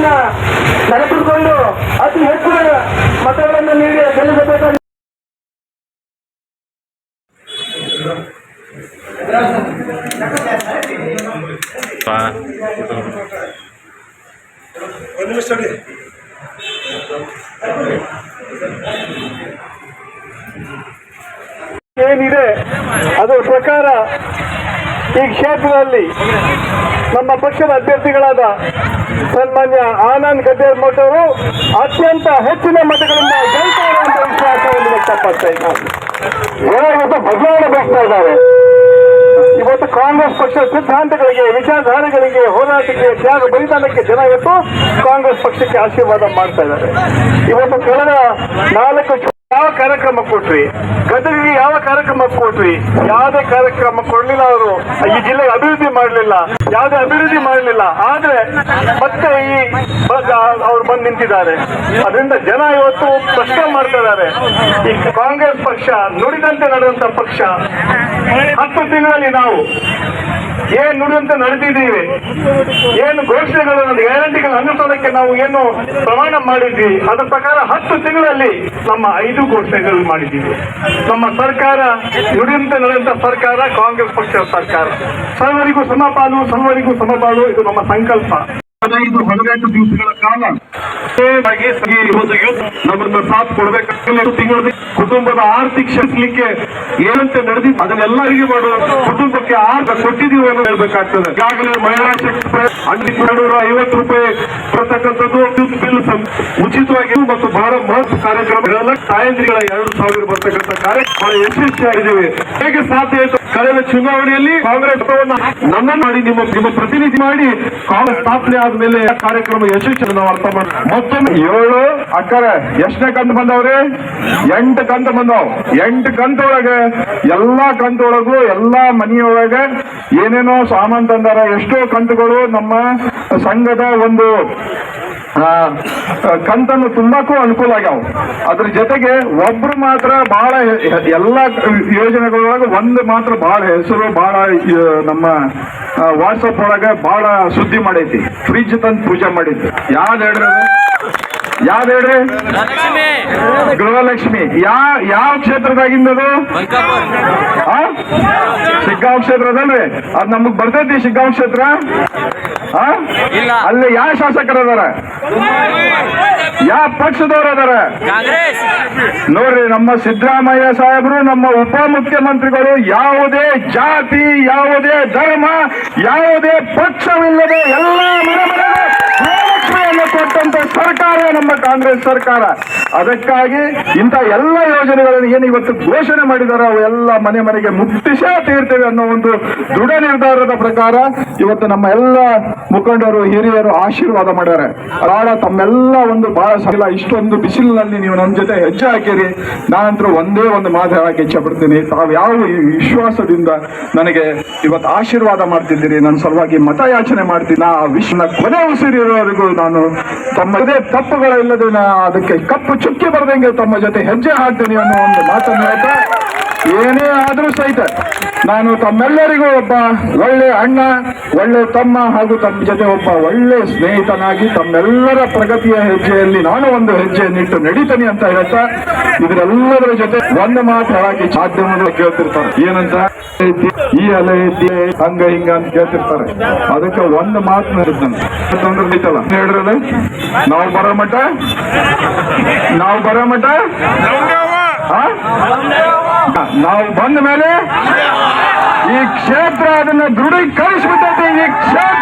ಯೋಜನೆಗಳನ್ನ ನೆನಪಿಟ್ಕೊಂಡು ಅತಿ ಹೆಚ್ಚಿನ ಮತಗಳನ್ನು ನೀಡಿ ಗೆಲ್ಲಿಸಬೇಕು ಏನಿದೆ? ಅದರ ಪ್ರಕಾರ ಈ ಕ್ಷೇತ್ರದಲ್ಲಿ ನಮ್ಮ ಪಕ್ಷದ ಅಭ್ಯರ್ಥಿಗಳಾದ ಸನ್ಮಾನ್ಯ ಆನಂದ್ ಗದ್ದೇರ್ ಮಠ್ ಅವರು ಅತ್ಯಂತ ಹೆಚ್ಚಿನ ಮತಗಳಿಂದ ಗೆಲ್ತಾರೆ ಅಂತ ವಿಶ್ವಾಸವನ್ನು ವ್ಯಕ್ತಪಡ್ತಾ ಇದ್ದಾರೆ. ಇವತ್ತು ಬದಲಾವಣೆ ಬರ್ತಾ ಇದ್ದಾರೆ. ಇವತ್ತು ಕಾಂಗ್ರೆಸ್ ಪಕ್ಷದ ಸಿದ್ಧಾಂತಗಳಿಗೆ, ವಿಚಾರಧಾರೆಗಳಿಗೆ, ಹೋರಾಟಕ್ಕೆ, ತ್ಯಾಗ ಬಲಿದಾನಕ್ಕೆ ಜನ ಇವತ್ತು ಕಾಂಗ್ರೆಸ್ ಪಕ್ಷಕ್ಕೆ ಆಶೀರ್ವಾದ ಮಾಡ್ತಾ ಇದ್ದಾರೆ. ಇವತ್ತು ಕಳೆದ ನಾಲ್ಕು ಯಾವ ಕಾರ್ಯಕ್ರಮ ಕೊಟ್ರಿ? ಗದಗಿಗೆ ಯಾವ ಕಾರ್ಯಕ್ರಮ ಕೊಟ್ರಿ? ಯಾವುದೇ ಕಾರ್ಯಕ್ರಮ ಕೊಡ್ಲಿಲ್ಲ ಅವರು. ಈ ಜಿಲ್ಲೆಗೆ ಅಭಿವೃದ್ಧಿ ಮಾಡಲಿಲ್ಲ. ಯಾವುದೇ ಅಭಿವೃದ್ಧಿ ಮಾಡಲಿಲ್ಲ. ಆದ್ರೆ ಮತ್ತೆ ಈ ಅವ್ರು ಬಂದು ನಿಂತಿದ್ದಾರೆ. ಅದರಿಂದ ಜನ ಇವತ್ತು ಪ್ರಶ್ನೆ ಮಾಡ್ತಾ ಇದ್ದಾರೆ. ಈ ಕಾಂಗ್ರೆಸ್ ಪಕ್ಷ ನುಡಿದಂತೆ ನಡೆದಂತ ಪಕ್ಷ ಹತ್ತು ತಿಂಗಳಲ್ಲಿ ನಾವು ಏನ್ ನುಡಿದಂತೆ ನಡೆದಿದ್ದೀವಿ? ಏನು ಘೋಷಣೆಗಳನ್ನು ಗ್ಯಾರಂಟಿಗಳ ಅನುಷ್ಠಾನಕ್ಕೆ ನಾವು ಏನು ಪ್ರಮಾಣ ಮಾಡಿದ್ವಿ? ಅದರ ಪ್ರಕಾರ ಹತ್ತು ತಿಂಗಳಲ್ಲಿ ನಮ್ಮ ಐದು ಘೋಷಣೆಗಳು ಮಾಡಿದ್ದೀವಿ. ನಮ್ಮ ಸರ್ಕಾರ ನುಡಿದಂತೆ ನಡೆದಂತ ಸರ್ಕಾರ, ಕಾಂಗ್ರೆಸ್ ಪಕ್ಷದ ಸರ್ಕಾರ. ಸರ್ವರಿಗೂ ಸಮಪಾಲು ಸರ್ವರಿಗೂ ಸಮಪಾಲು, ಇದು ನಮ್ಮ ಸಂಕಲ್ಪ. ಹದಿನೈದು ಹದಿನೆಂಟು ದಿವಸಗಳ ಕಾಲ ನಮ್ಮನ್ನ ಸಾಥ್ ಕೊಡಬೇಕು ತಿಂಗಳ ಕುಟುಂಬದ ಆರ್ಥಿಕ ಶಕ್ಲಿಕ್ಕೆ ಏನಂತೆ ನಡೆದಿದ್ದು ಅದನ್ನೆಲ್ಲರಿಗೆ ಮಾಡುವ ಕುಟುಂಬಕ್ಕೆ ಆರ್ಥ ಕೊಟ್ಟಿದ್ದೀವಿ ಅಂತ ಹೇಳ್ಬೇಕಾಗ್ತದೆ. ಈಗಾಗಲೇ ಮಹಿಳಾ ಶಕ್ತಿ ಅಂಡಿ ಎರಡ್ನೂರ ಐವತ್ತು ರೂಪಾಯಿ ಬರ್ತಕ್ಕಂಥದ್ದು ಬಿಲ್ ಉಚಿತವಾಗಿ ಮತ್ತು ಬಹಳ ಮಹತ್ವ ಕಾರ್ಯಕ್ರಮ. ಇದೆಲ್ಲ ತಾಯಂದ್ರಿಗಳ ಎರಡು ಸಾವಿರ ಬರ್ತಕ್ಕಂಥ ಕಾರ್ಯಕ್ರಮ ಬಹಳ ಯಶಸ್ವಿಯಾಗಿದ್ದೇವೆ ಹೇಗೆ ಸಾಧ್ಯ ಆಯಿತು ಕಳೆದ ಚುನಾವಣೆಯಲ್ಲಿ ಕಾಂಗ್ರೆಸ್ ನನ್ನ ಮಾಡಿ, ನಿಮ್ಮ ನಿಮ್ಮ ಪ್ರತಿನಿಧಿ ಮಾಡಿ ಕಾಂಗ್ರೆಸ್ ಸ್ಥಾಪನೆ ಆ ಕಾರ್ಯಕ್ರಮ ಯಶಸ್ವಿ ನಾವು ಅರ್ಥ ಮಾಡ್ತೀವಿ ಮತ್ತೊಮ್ಮೆ ಏಳು, ಅಕ್ಕರ, ಎಷ್ಟನೇ ಕಂತು ಬಂದವ್ರಿ? ಎಂಟು ಕಂತು ಬಂದವ್. ಎಂಟು ಕಂತೊಳಗೆ ಎಲ್ಲಾ ಕಂತೊಳಗೂ, ಎಲ್ಲಾ ಮನೆಯೊಳಗೆ ಏನೇನೋ ಸಾಮಾನ್ ತಂದಾರ, ಎಷ್ಟೋ ಕಂತುಗಳು ನಮ್ಮ ಸಂಘದ ಒಂದು ಕಂತನ್ನು ತುಂಬಾಕು ಅನುಕೂಲ ಆಗ್ಯಾವ. ಅದ್ರ ಜೊತೆಗೆ ಒಬ್ರು ಮಾತ್ರ ಬಹಳ ಎಲ್ಲ ಯೋಜನೆಗಳೊಳಗೆ ಒಂದು ಮಾತ್ರ ಬಹಳ ಹೆಸರು ಬಹಳ ನಮ್ಮ ವಾಟ್ಸಪ್ ಒಳಗೆ ಬಹಳ ಸುದ್ದಿ ಮಾಡೈತಿ. ಫ್ರಿಜ್ ತಂದು ಪೂಜೆ ಮಾಡಿದ್ದು. ಯಾವ್ದು ಹೇಳ್ರಿ? ಯಾವ್ದು ಹೇಳ್ರಿ? ಗೃಹಲಕ್ಷ್ಮಿ. ಯಾ ಯಾವ ಕ್ಷೇತ್ರದಾಗಿಂದದು ಅದು? ಶಿಗ್ಗಾಂವ್ ಕ್ಷೇತ್ರದಲ್ರಿ. ಅದ್ ನಮಗ್ ಬರ್ತೈತಿ ಸಿಗ್ಗಾವ್ ಕ್ಷೇತ್ರ. ಅಲ್ಲಿ ಯಾವ ಶಾಸಕರು ಅದಾರ ಯಾವ ಪಕ್ಷದವ್ರು ಅದಾರ ನೋಡ್ರಿ ನಮ್ಮ ಸಿದ್ದರಾಮಯ್ಯ ಸಾಹೇಬರು ನಮ್ಮ ಉಪಮುಖ್ಯಮಂತ್ರಿಗಳು ಯಾವುದೇ ಜಾತಿ ಯಾವುದೇ ಧರ್ಮ ಯಾವುದೇ ಪಕ್ಷವಿಲ್ಲದೆ ಎಲ್ಲ ಮನೆ ಗೃಹಲಕ್ಷ್ಮಿಯನ್ನು ಕೊಟ್ಟಂತ ಸರ್ಕಾರ ನಮ್ಮ ಕಾಂಗ್ರೆಸ್ ಸರ್ಕಾರ. ಅದಕ್ಕಾಗಿ ಇಂಥ ಎಲ್ಲ ಯೋಜನೆಗಳನ್ನು ಏನು ಇವತ್ತು ಘೋಷಣೆ ಮಾಡಿದಾರೆ ಅವು ಎಲ್ಲ ಮನೆ ಮನೆಗೆ ಮುಟ್ಟಿಸೇ ತೀರ್ತೇವೆ ಅನ್ನೋ ಒಂದು ದೃಢ ನಿರ್ಧಾರದ ಪ್ರಕಾರ ಇವತ್ತು ನಮ್ಮ ಎಲ್ಲ ಮುಖಂಡರು, ಹಿರಿಯರು ಆಶೀರ್ವಾದ ಮಾಡ್ಯಾರೆ. ರಾಳ ತಮ್ಮೆಲ್ಲ ಒಂದು ಬಹಳ ಸಲ ಇಷ್ಟೊಂದು ಬಿಸಿಲಿನಲ್ಲಿ ನೀವು ನನ್ನ ಜೊತೆ ಹೆಜ್ಜೆ ಹಾಕಿರಿ. ನಾನಂತರ ಒಂದೇ ಒಂದು ಮಾತು ಹೇಳಕ್ಕೆ ಇಚ್ಛೆ ತಾವು ಯಾವ ವಿಶ್ವಾಸದಿಂದ ನನಗೆ ಇವತ್ತು ಆಶೀರ್ವಾದ ಮಾಡ್ತಿದ್ದೀರಿ, ನನ್ನ ಸಲುವಾಗಿ ಮತಯಾಚನೆ ಮಾಡ್ತೀನಿ. ಆ ವಿಶ್ವನ ಕೊನೆ ಉಸಿರಿರೋವರೆಗೂ ನಾನು ತಮ್ಮ ಇದೇ ತಪ್ಪುಗಳಿಲ್ಲದೆ ಅದಕ್ಕೆ ಕಪ್ಪು ಚುಕ್ಕಿ ಬರದಂಗೆ ತಮ್ಮ ಜೊತೆ ಹೆಜ್ಜೆ ಹಾಕ್ತೀನಿ ಅನ್ನೋ ಒಂದು ಮಾತನ್ನು ಹೇಳ್ತಾ ಏನೇ ಆದರೂ ಸಹಿತ ನಾನು ತಮ್ಮೆಲ್ಲರಿಗೂ ಒಬ್ಬ ಒಳ್ಳೆ ಅಣ್ಣ, ಒಳ್ಳೆ ತಮ್ಮ ಹಾಗೂ ತಮ್ಮ ಜೊತೆ ಒಬ್ಬ ಒಳ್ಳೆ ಸ್ನೇಹಿತನಾಗಿ ತಮ್ಮೆಲ್ಲರ ಪ್ರಗತಿಯ ಹೆಜ್ಜೆಯಲ್ಲಿ ನಾನು ಒಂದು ಹೆಜ್ಜೆಯನ್ನಿಟ್ಟು ನಡೀತೇನೆ ಅಂತ ಹೇಳ್ತಾ ಇದರೆಲ್ಲದರ ಜೊತೆ ಒಂದು ಮಾತು ಹೇಳಕ್ಕೆ ಮಾಧ್ಯಮಗಳು ಕೇಳ್ತಿರ್ತಾರೆ. ಏನಂತ? ಈ ಅಲೆ ಐತಿ ಹಂಗ ಹಿಂಗ ಅಂತ ಕೇಳ್ತಿರ್ತಾರೆ. ಅದಕ್ಕೆ ಒಂದು ಮಾತು ನಡೆದಂತೆ ಐತಲ್ಲ ಹೇಳ್ರಲ್ಲ ನಾವು ಬರೋ ಮಠ? ನಾವು ಬರೋ ಮಠ? ನಾವು ಬಂದ ಮೇಲೆ ಈ ಕ್ಷೇತ್ರ ಅದನ್ನ ದೃಢೀಕರಿಸ್ಬಿಟ್ಟೈತಿ ಈ ಕ್ಷೇತ್ರ.